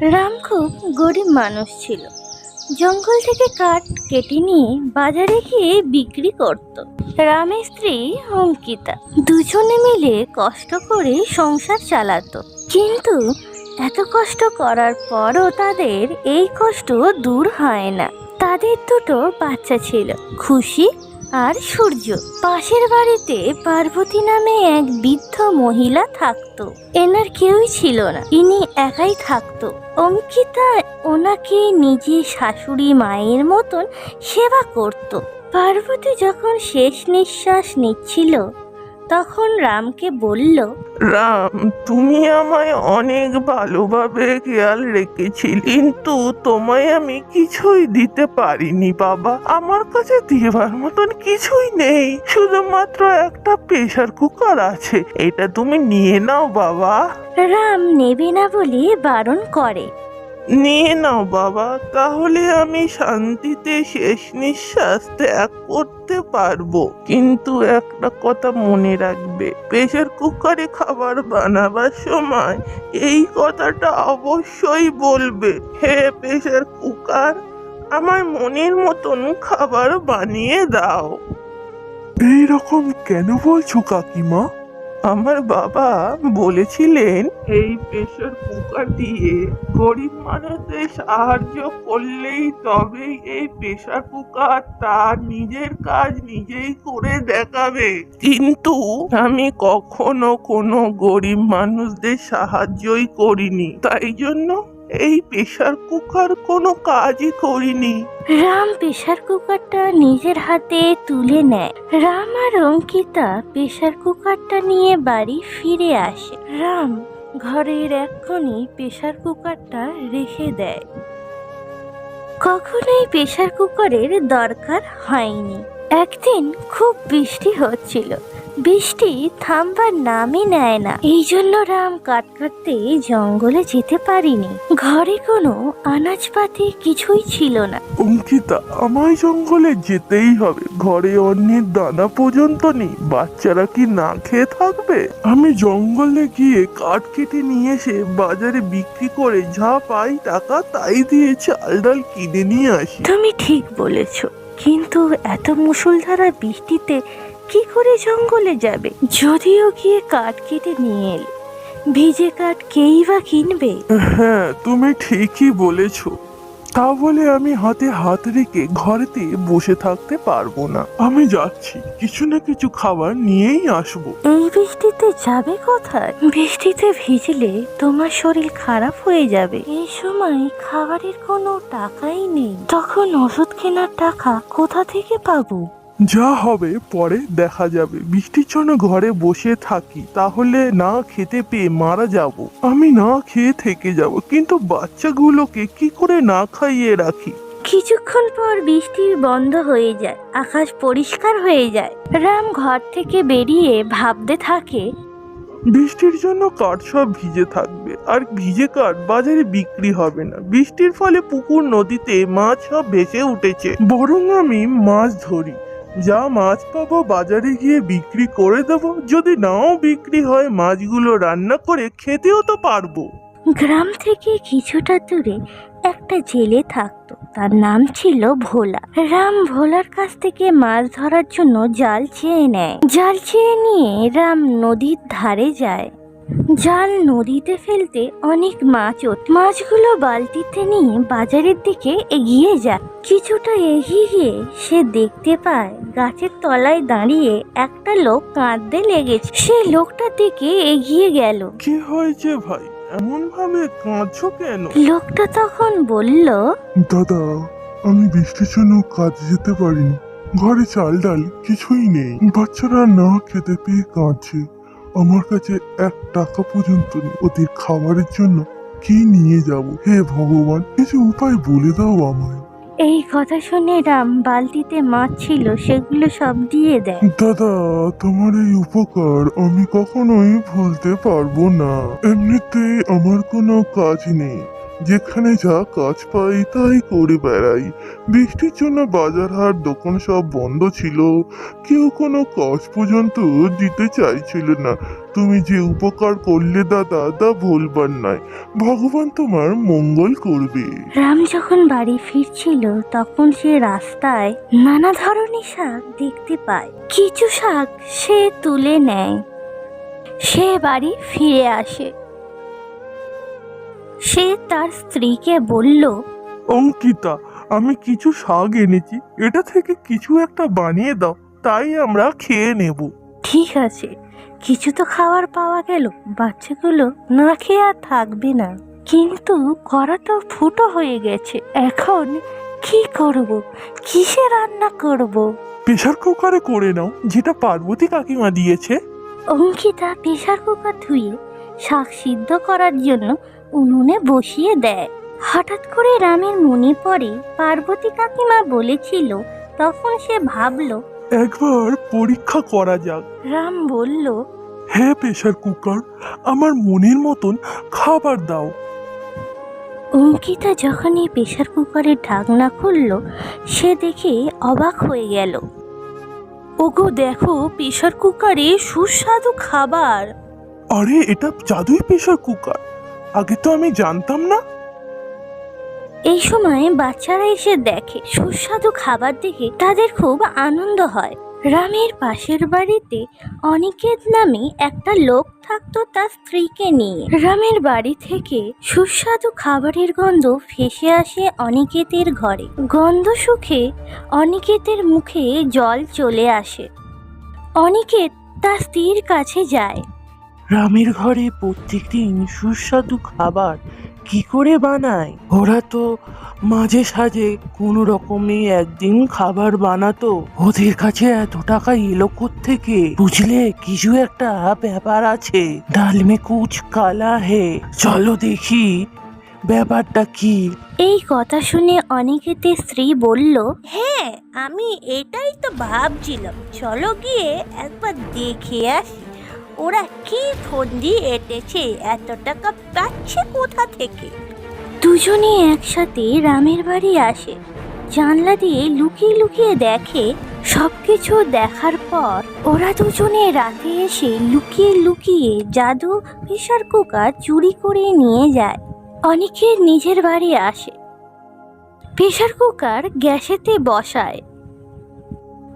রাম খুব গরিব মানুষ ছিল। জঙ্গল থেকে কাঠ কেটে নিয়ে বাজারে গিয়ে বিক্রি করত। রামের স্ত্রী অঙ্কিতা দুজনে মিলে কষ্ট করে সংসার চালাতো। কিন্তু এত কষ্ট করার পরও তাদের এই কষ্ট দূর হয় না। তাদের দুটো বাচ্চা ছিল, খুশি আর সূর্য পাশের বাড়িতে পার্বতী নামে এক বৃদ্ধ মহিলা থাকতো। এনার কেউই ছিল না। ইনি একাই থাকতো। অঙ্কিতা ওনাকে নিজে শাশুড়ি মায়ের মতন সেবা করত। পার্বতী যখন শেষ নিঃশ্বাস নিচ্ছিল তখন রামকে বলল রাম তুমি আমায় অনেক ভালোভাবে খেয়াল রেখেছিলে কিন্তু তোমায় আমি কিছুই দিতে পারিনি বাবা। আমার কাছে দেবার মতন কিছুই নেই শুধুমাত্র একটা প্রেসার কুকার আছে। এটা তুমি নিয়ে নাও বাবা। রাম নেবে না বলে বারণ করে। নিয়ে নাও বাবা, তাহলে আমি শান্তিতে শেষ নিঃশ্বাস ত্যাগ করতে পারব। কিন্তু একটা কথা মনে রাখবে প্রেশার কুকারে খাবার বানাবার সময় এই কথাটা অবশ্যই বলবে। হে প্রেশার কুকার, আমার মনের মতন খাবার বানিয়ে দাও। এই রকম কেন বলছো কাকিমা? আমার বাবা বলেছিলেন, এই প্রেশার কুকার দিয়ে গরিব মানুষদের সাহায্য করলেই তবেই এই প্রেশার কুকার তার নিজের কাজ নিজেই করে দেখাবে। কিন্তু আমি কখনো কোনো গরিব মানুষদের সাহায্যই করিনি। তাই জন্য এই প্রেশার কুকার কোনো কাজই করিনি। রাম প্রেশার কুকারটা নিজের হাতে তুলে নেয়। রাম আর অঙ্কিতা প্রেশার কুকারটা নিয়ে বাড়ি ফিরে আসে। রাম ঘরের এক্ষণি প্রেশার কুকারটা রেখে দেয়। কখনোই প্রেশার কুকারের দরকার হয়নি। একদিন খুব বৃষ্টি হচ্ছিল। বৃষ্টি থামবার নামই নেয় না। এই জন্য রাম কাট কাটতে জঙ্গলে যেতে পারিনি। ঘরে কোনো আনাজপাতি কিছুই ছিল না। অঙ্কিতা আমায় জঙ্গলে যেতেই হবে। ঘরে অন্যের দানা পর্যন্ত নেই। বাচ্চারা কি না খেয়ে থাকবে? আমি জঙ্গলে গিয়ে কাঠ কেটে নিয়ে এসে বাজারে বিক্রি করে যা পাই টাকা তাই দিয়ে চাল ডাল কিনে নিয়ে আসি। তুমি ঠিক বলেছ। কিন্তু এত মুষলধারা বৃষ্টিতে কি করে জঙ্গলে যাবে? যদিও গিয়ে কাঠ কেটে নিয়ে এল। ভিজে কাঠ কেই বা কিনবে? হ্যাঁ তুমি ঠিকই বলেছ। তা বলে আমি হাতে হাত রেখে ঘরেতে বসে থাকতে পারব না। আমি যাচ্ছি, কিছু না কিছু খাবার নিয়েই আসব। এই বৃষ্টিতে যাবে কোথায়? বৃষ্টিতে ভিজলে তোমার শরীর খারাপ হয়ে যাবে। এই সময় খাবারের কোনো টাকাই নেই। তখন ওষুধ কেনার টাকা কোথা থেকে পাবো? যা হবে পরে দেখা যাবে। বৃষ্টির জন্য ঘরে বসে থাকি তাহলে না খেতে পেয়ে মারা যাব। আমি না খেয়ে থেকে যাব কিন্তু বাচ্চাগুলোকে কি করে না খাইয়ে রাখি? কিছুক্ষণ পর বৃষ্টি বন্ধ হয়ে যায় আকাশ পরিষ্কার হয়ে যায়। রাম ঘর থেকে বেরিয়ে ভাবতে থাকে বৃষ্টির জন্য কাঠ সব ভিজে থাকবে আর ভিজে কাঠ বাজারে বিক্রি হবে না। বৃষ্টির ফলে পুকুর নদীতে মাছ সব ভেসে উঠেছে। বরং আমি মাছ ধরি। যা মাছ পাবো বাজারে গিয়ে বিক্রি করে দেবো। যদি নাও বিক্রি হয়, মাছগুলো রান্না করে খেতেও তো পারব। গ্রাম থেকে কিছুটা দূরে একটা জেলে থাকতো। তার নাম ছিল ভোলা। রাম ভোলার কাছ থেকে মাছ ধরার জন্য জাল চেয়ে নেয়। জাল চেয়ে নিয়ে রাম নদীর ধারে যায়। জাল নদীতে ফেলতে অনেক মাছ ওঠে মাছগুলো বালতিতে নিয়ে বাজারের দিকে এগিয়ে যায়। কিছুটা এগিয়ে গিয়ে সে দেখতে পায় গাছের তলায় দাঁড়িয়ে একটা লোক কাঁদতে লেগেছে। সে লোকটার দিকে এগিয়ে গেল। কি হয়েছে ভাই? এমন ভাবে কাঁদছো কেন? লোকটা তখন বলল দাদা আমি বৃষ্টির জন্য কাজে যেতে পারিনি। ঘরে চাল ডাল কিছুই নেই। বাচ্চারা না খেতে পেয়ে কাঁদছে। আমার কাছে এক টাকা পর্যন্ত নেই। ওদের খাবারের জন্য কি নিয়ে যাব? হে ভগবান কিছু উপায় বলে দাও আমায়। এই কথা শুনে রাম বালতিতে মাছ ছিল সেগুলো সব দিয়ে দেয়। দাদা তোমার এই উপকার আমি কখনোই ভুলতে পারব না। এমনিতে আমার কোনো কাজ নেই। যেখানে যা কাজ পাই তাই করে বেড়াই। বৃষ্টির জন্য বাজার হাট, দোকান সব বন্ধ ছিল। কেউ কোনো কাজ পর্যন্ত দিতে চাইছিল না। তুমি যে উপকার করলে দাদা, তা ভুলবার নয়। ভগবান তোমার মঙ্গল করবে। রাম যখন বাড়ি ফিরছিল, তখন সে রাস্তায় নানা ধরনের শাক দেখতে পায়। কিছু শাক সে তুলে নেয়। সে বাড়ি ফিরে আসে। সে তার স্ত্রীকে বলল অঙ্কিতা আমি কিছু শাক এনেছি। এটা থেকে কিছু একটা বানিয়ে দাও তাই আমরা খেয়ে নেব। ঠিক আছে কিছু তো খাবার পাওয়া গেল। বাচ্চাগুলো না খেয়ে আর থাকবে না। কিন্তু করা তো ফুটো হয়ে গেছে। এখন কি করব? কিসে রান্না করব? প্রেশার কুকারে করে নাও যেটা পার্বতী কাকিমা দিয়েছে। অঙ্কিতা প্রেশার কুকার ধুয়ে শাক সিদ্ধ করার জন্য উনুনে বসিয়ে দেয়। হঠাৎ করে রামের মনে পড়ে পার্বতী কাকিমা বলেছিল তখন সে ভাবলো একবার পরীক্ষা করা যাক। রাম বলল হ্যাঁ প্রেশার কুকার আমার মনের মতন খাবার দাও। অঙ্কিতা যখন এই প্রেশার কুকারের ঢাকনা খুলল সে দেখে অবাক হয়ে গেল। ওগো দেখো প্রেশার কুকারে সুস্বাদু খাবার। আরে এটা জাদুই প্রেশার কুকার। আগে তো আমি জানতাম না। এই সময় বাচ্চারা এসে দেখে, সুস্বাদু খাবার দেখে তাদের খুব আনন্দ হয়। রামের পাশের বাড়িতে অনিকেত নামে একটা লোক থাকতো তার স্ত্রীকে নিয়ে। রামের বাড়ি থেকে সুস্বাদু খাবারের গন্ধ ভেসে আসে অনিকেতের ঘরে। গন্ধ সুখে অনিকেতের মুখে জল চলে আসে। অনিকেত তার স্ত্রীর কাছে যায়। রামের ঘরে প্রত্যেকদিন সুস্বাদু খাবার কি করে বানায়? ওরা তো মাঝে সাঝে কোনো রকমে একদিন খাবার বানাতো। ওদের কাছে এত টাকা এলো থেকে বুঝলে কিছু একটা ব্যাপার আছে। ডাল মে কুচ কালা হে। চলো দেখি ব্যাপারটা কি। এই কথা শুনে অনিকেতের স্ত্রী বলল হ্যাঁ আমি এটাই তো ভাবছিলাম। চলো গিয়ে একবার দেখে আসি। ওরা কি ফন্দি এঁটেছে এত টাকা পাচ্ছে কোথা থেকে? দুজনে একসাথে রামের বাড়ি আসে। জানলা দিয়ে লুকিয়ে লুকিয়ে দেখে, সবকিছু দেখার পর ওরা দুজনে রাতে এসে লুকিয়ে লুকিয়ে জাদু প্রেশার কুকার চুরি করে নিয়ে যায়। অনেকের নিজের বাড়ি আসে। প্রেশার কুকার গ্যাসেতে বসায়।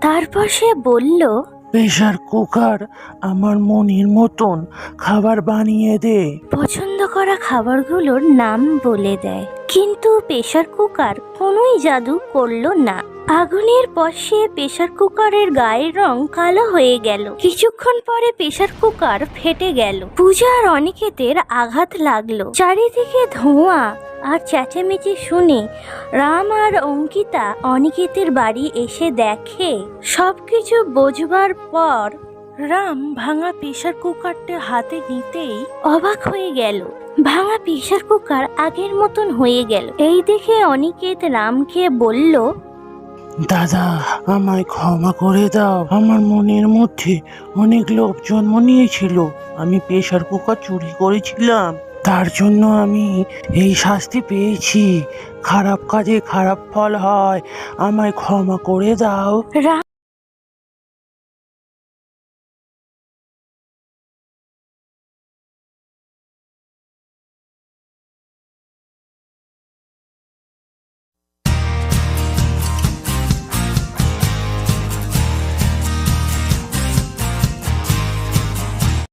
তারপর সে বলল প্রেশার কুকার আমার মনের মতন খাবার বানিয়ে দে। পছন্দ করা খাবারগুলোর নাম বলে দেয়। কিন্তু প্রেশার কুকার কোনোই জাদু করল না। আগুনের পশে প্রেশার কুকারের গায়ের রং কালো হয়ে গেল। কিছুক্ষণ পরে প্রেশার কুকার ফেটে গেল। পূজার অনিকেতের আঘাত লাগল। চারিদিকে ধোঁয়া আর চেঁচামেচি শুনে রাম আর অঙ্কিতা অনিকেতের বাড়ি এসে দেখে। সবকিছু বোঝবার পর রাম ভাঙা প্রেশার কুকারটা হাতে নিতেই অবাক হয়ে গেল। ভাঙা প্রেশার কুকার আগের মতন হয়ে গেল। এই দেখে অনিকেত রামকে বলল, দাদা, আমায় ক্ষমা করে দাও। আমার মনের মধ্যে অনেক লোভ জন্ম নিয়েছিল। আমি প্রেশার কুকার চুরি করেছিলাম। তার জন্য আমি এই শাস্তি পেয়েছি। খারাপ কাজে খারাপ ফল হয়। আমায় ক্ষমা করে দাও।